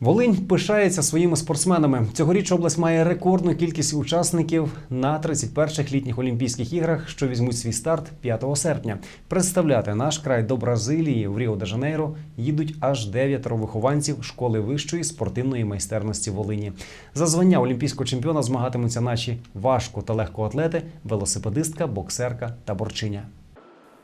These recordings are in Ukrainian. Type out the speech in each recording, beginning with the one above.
Волинь пишається своїми спортсменами. Цьогоріч область має рекордну кількість учасників на 31-х літніх Олімпійських іграх, що візьмуть свій старт 5 серпня. Представляти наш край до Бразилії в Ріо де Жанейро їдуть аж дев'ятеро вихованців школи вищої спортивної майстерності Волині. За звання олімпійського чемпіона змагатимуться наші важко та легкоатлети, велосипедистка, боксерка та борчиня.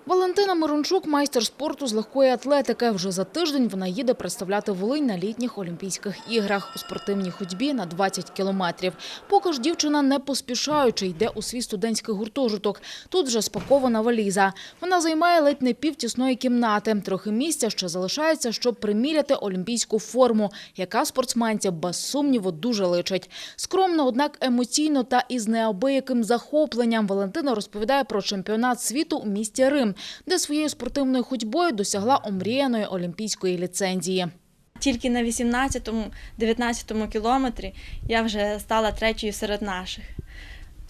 Валентина Мирончук – майстер спорту з легкої атлетики. Вже за тиждень вона їде представляти Волинь на літніх Олімпійських іграх у спортивній ходьбі на 20 кілометрів. Поки ж дівчина не поспішаючи йде у свій студентський гуртожиток. Тут вже спакована валіза. Вона займає ледь не пів тісної кімнати. Трохи місця ще залишається, щоб приміряти олімпійську форму, яка спортсменці без сумніву дуже личить. Скромно, однак емоційно та із неабияким захопленням Валентина розповідає про чемпіонат світу у місті Рим, де своєю спортивною ходьбою досягла омріяної олімпійської ліцензії. Тільки на 18-19 кілометрі я вже стала третьою серед наших.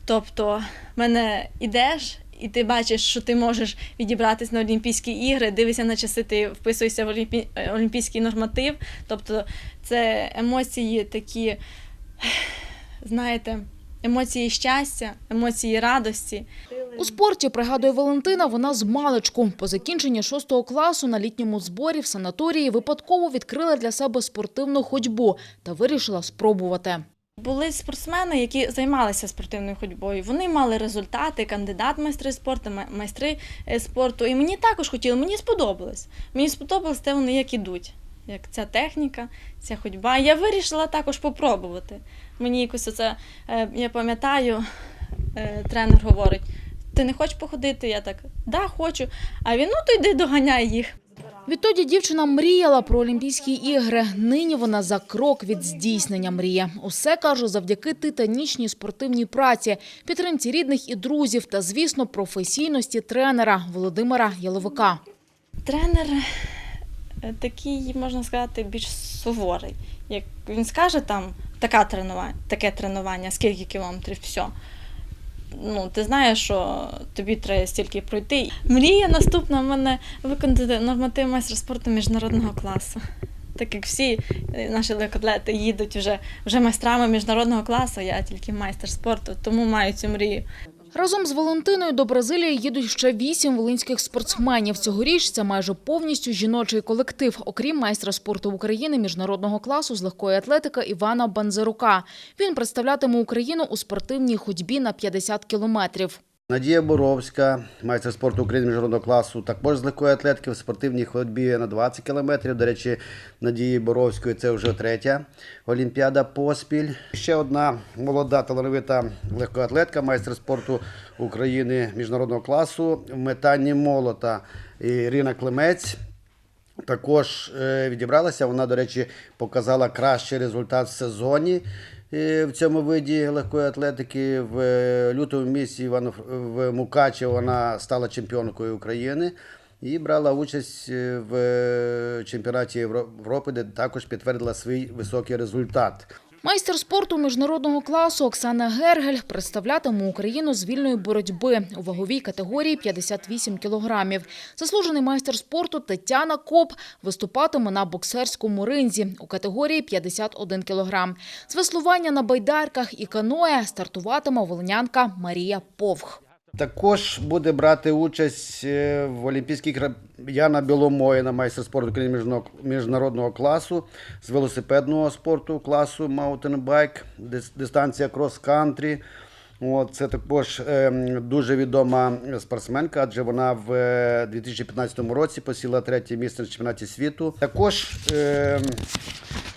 Тобто, в мене ідеш, і ти бачиш, що ти можеш відібратись на Олімпійські ігри, дивишся на часи, ти вписуєшся в олімпі... олімпійський норматив. Тобто, це емоції такі, знаєте, емоції щастя, емоції радості. У спорті, пригадує Валентина, вона з маличку. По закінченні шостого класу на літньому зборі в санаторії випадково відкрила для себе спортивну ходьбу та вирішила спробувати. Були спортсмени, які займалися спортивною ходьбою. Вони мали результати, кандидат майстри спорту, майстри е, спорту. І мені також хотіло, мені сподобалось. Мені сподобалось те, вони як ідуть, як ця техніка, ця ходьба. Я вирішила також попробувати. Мені якось оце, е, я пам'ятаю, е, тренер говорить: ти не хочеш походити? Я так, да, хочу. А він, ну то йди доганяй їх. Відтоді дівчина мріяла про Олімпійські ігри. Нині вона за крок від здійснення мрії. Усе, каже, завдяки титанічній спортивній праці, підтримці рідних і друзів та, звісно, професійності тренера Володимира Яловика. Тренер е, такий, можна сказати, більш суворий. Як він скаже, там така тренування, таке тренування, скільки кілометрів, все. Ну, ти знаєш, що тобі треба стільки пройти. Мрія наступна в мене виконати норматив майстра спорту міжнародного класу. Так як всі е, наші легкоатлети їдуть вже, вже майстрами міжнародного класу, я тільки майстер спорту, тому маю цю мрію. Разом з Валентиною до Бразилії їдуть ще вісім волинських спортсменів. Цьогоріч це майже повністю жіночий колектив, окрім майстра спорту України міжнародного класу з легкої атлетики Івана Банзерука. Він представлятиме Україну у спортивній ходьбі на 50 кілометрів. Надія Боровська, майстер спорту України міжнародного класу, також з легкої атлетики в спортивній ходьбі на 20 кілометрів. До речі, Надії Боровської це вже третя Олімпіада поспіль. Ще одна молода талановита легкоатлетка, майстер спорту України міжнародного класу в метанні молота Ірина Климець. Також е, відібралася. Вона, до речі, показала кращий результат в сезоні в цьому виді легкої атлетики. В е, лютому місці Івано в Мукачі вона стала чемпіонкою України і брала участь е, в чемпіонаті Європи, де також підтвердила свій високий результат. Майстер спорту міжнародного класу Оксана Гергель представлятиме Україну з вільної боротьби у ваговій категорії 58 кілограмів. Заслужений майстер спорту Тетяна Коп виступатиме на боксерському ринзі у категорії 51 кілограм. З веслування на байдарках і каноє стартуватиме волинянка Марія Повх. Також буде брати участь е, в Олімпійських Яна Біломоїна, майстер спорту України міжнародного класу з велосипедного спорту класу маунтенбайк, дис- дистанція крос-кантрі. Це також ем, дуже відома спортсменка, адже вона в е, 2015 році посіла третє місце на чемпіонаті світу. Також ем,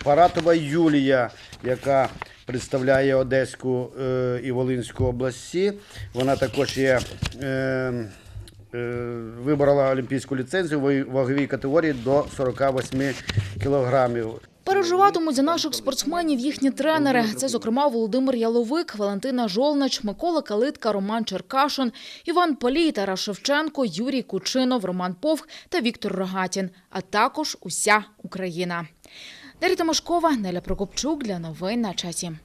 Паратова Юлія, яка представляє Одеську е, і Волинську області. Вона також є. Е, е, Вибрала олімпійську ліцензію в ваговій категорії до 48 кілограмів. Переживатимуть за наших спортсменів їхні тренери. Це, зокрема, Володимир Яловик, Валентина Жолнач, Микола Калитка, Роман Черкашин, Іван Палій, Тарас Шевченко, Юрій Кучинов, Роман Повх та Віктор Рогатін, а також уся Україна. Дар'я Тимошкова, Неля Прокопчук для новин на часі.